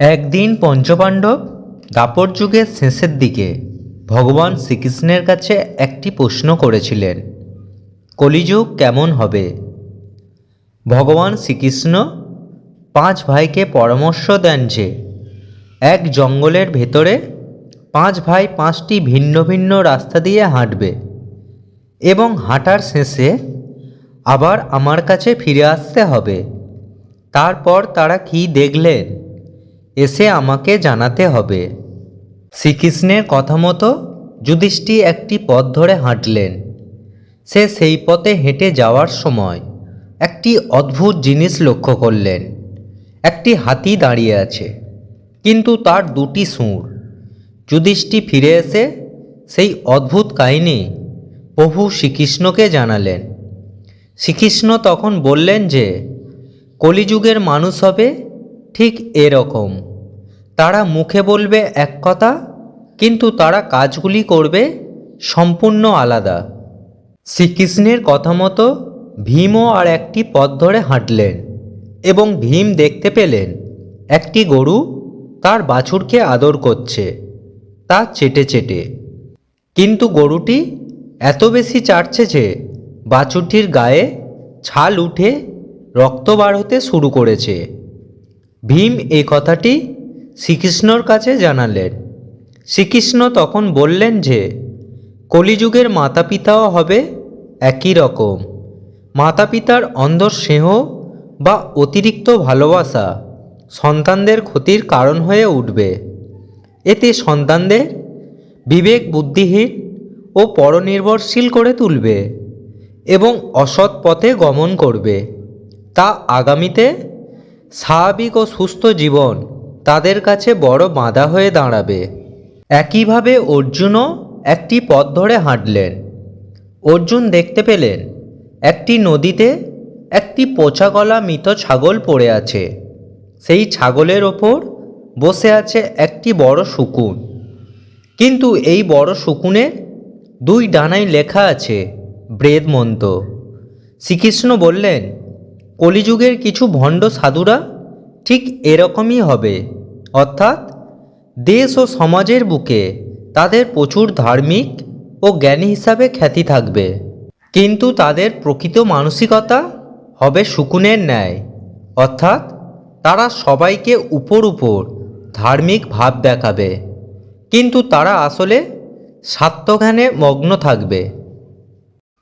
একদিন পঞ্চপাণ্ডব দাপর যুগের শেষের দিকে ভগবান শ্রীকৃষ্ণের কাছে একটি প্রশ্ন করেছিলেন, কলিযুগ কেমন হবে? ভগবান শ্রীকৃষ্ণ, পাঁচ ভাইকে পরামর্শ দেন যে, এক জঙ্গলের ভেতরে পাঁচ ভাই পাঁচটি ভিন্ন ভিন্ন রাস্তা দিয়ে হাঁটবে এবং হাঁটার শেষে আবার আমার কাছে ফিরে আসতে হবে। তারপর তারা কী দেখলেন? এসে আমাকে জানাতে হবে। শ্রীকৃষ্ণের কথা মতো যুধিষ্ঠি একটি পথ ধরে হাঁটলেন। সে সেই পথে হেঁটে যাওয়ার সময় একটি অদ্ভুত জিনিস লক্ষ্য করলেন। একটি হাতি দাঁড়িয়ে আছে, কিন্তু তার দুটি সুর। যুধিষ্ঠি ফিরে এসে সেই অদ্ভুত কাহিনী প্রভু শ্রীকৃষ্ণকে জানালেন। শ্রীকৃষ্ণ তখন বললেন যে, কলিযুগের মানুষ হবে ঠিক এরকম। তারা মুখে বলবে এক কথা, কিন্তু তারা কাজগুলি করবে সম্পূর্ণ আলাদা। শ্রীকৃষ্ণের কথা মতো ভীমও আর একটি পথ ধরে হাঁটলেন এবং ভীম দেখতে পেলেন একটি গরু তার বাছুরকে আদর করছে, তা চেটে চেটে। কিন্তু গরুটি এত বেশি চাটছে যে বাছুরটির গায়ে ছাল উঠে রক্ত বার হতে শুরু করেছে। ভীম এই কথাটি শ্রীকৃষ্ণর কাছে জানালেন, শ্রীকৃষ্ণ তখন বললেন যে, কলিযুগের মাতা পিতাও হবে একই রকম। মাতা পিতার অন্ধ স্নেহ বা অতিরিক্ত ভালোবাসা সন্তানদের ক্ষতির কারণ হয়ে উঠবে। এতে সন্তানদের বিবেক বুদ্ধিহীন ও পরনির্ভরশীল করে তুলবে এবং অসৎ পথে গমন করবে। তা আগামীতে স্বাভাবিক ও সুস্থ জীবন তাদের কাছে বড় বাঁধা হয়ে দাঁড়াবে। একইভাবে অর্জুনও একটি পথ ধরে হাঁটলেন। অর্জুন দেখতে পেলেন, একটি নদীতে একটি পচা গলা মৃত ছাগল পড়ে আছে। সেই ছাগলের ওপর বসে আছে একটি বড় শকুন। কিন্তু এই বড় শকুনের দুই ডানায় লেখা আছে ব্রেদ মন্ত্র শ্রীকৃষ্ণ বললেন, কলিযুগের কিছু ভণ্ড সাধুরা ঠিক এরকমই হবে। অর্থাৎ দেশ ও সমাজের বুকে তাদের প্রচুর ধার্মিক ও জ্ঞানী হিসাবে খ্যাতি থাকবে। কিন্তু তাদের প্রকৃত মানসিকতা হবে শকুনের ন্যায়। অর্থাৎ তারা সবাইকে উপর উপর ধার্মিক ভাব দেখাবে। কিন্তু তারা আসলে স্বার্থজ্ঞানে মগ্ন থাকবে।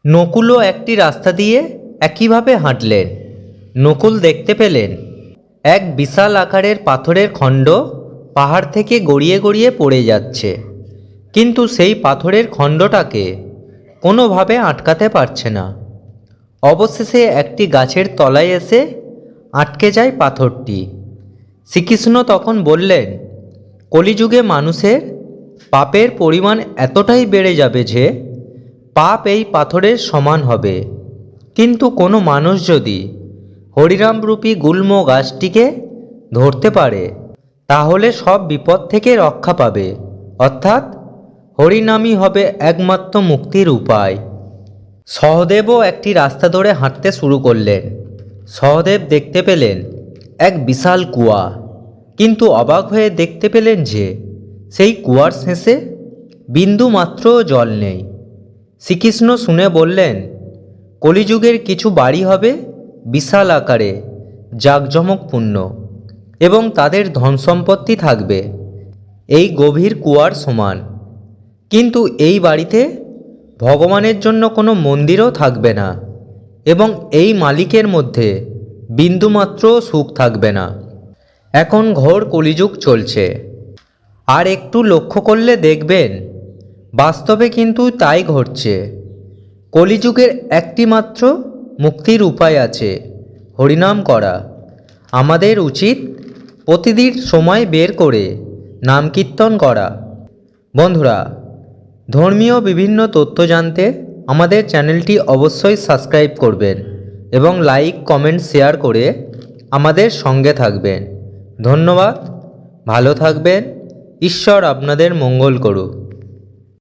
নকুলও একটি রাস্তা দিয়ে একইভাবে হাঁটলেন। নকুল দেখতে পেলেন এক বিশাল আকারের পাথরের খণ্ড পাহাড় থেকে গড়িয়ে গড়িয়ে পড়ে যাচ্ছে। কিন্তু সেই পাথরের খণ্ডটাকে কোনোভাবে আটকাতে পারছে না। অবশেষে একটি গাছের তলায় এসে আটকে যায় পাথরটি। শ্রীকৃষ্ণ তখন বললেন, কলিযুগে মানুষের পাপের পরিমাণ এতটাই বেড়ে যাবে যে পাপ এই পাথরের সমান হবে। কিন্তু কোনো মানুষ যদি হরিরামরূপী গুল্ম গাছটিকে ধরতে পারে, তাহলে সব বিপদ থেকে রক্ষা পাবে। অর্থাৎ হরিনামই হবে একমাত্র মুক্তির উপায়। সহদেবও একটি রাস্তা ধরে হাঁটতে শুরু করলেন। সহদেব দেখতে পেলেন এক বিশাল কুয়া। কিন্তু অবাক হয়ে দেখতে পেলেন যে, সেই কুয়ার শেষে বিন্দু মাত্র জল নেই। শ্রীকৃষ্ণ শুনে বললেন, কলিযুগের কিছু বাড়ি হবে? বিশাল আকারে জাঁকজমকপূর্ণ এবং তাদের ধন সম্পত্তি থাকবে। এই গভীর কুয়ার সমান। কিন্তু এই বাড়িতে ভগবানের জন্য কোনো মন্দিরও থাকবে না এবং এই মালিকের মধ্যে বিন্দুমাত্র সুখ থাকবে না। এখন ঘোর কলিযুগ চলছে। আর একটু লক্ষ্য করলে দেখবেন, বাস্তবে কিন্তু তাই ঘটছে। কলিযুগের একটিমাত্র মুক্তির উপায় আছে। হরিনাম করা। আমাদের উচিত প্রতিদিন সময় বের করে নাম কীর্তন করা। বন্ধুরা, ধর্মীয় বিভিন্ন তথ্য জানতে আমাদের চ্যানেলটি অবশ্যই সাবস্ক্রাইব করবেন এবং লাইক, কমেন্ট, শেয়ার করে আমাদের সঙ্গে থাকবেন। ধন্যবাদ। ভালো থাকবেন। ঈশ্বর আপনাদের মঙ্গল করুক।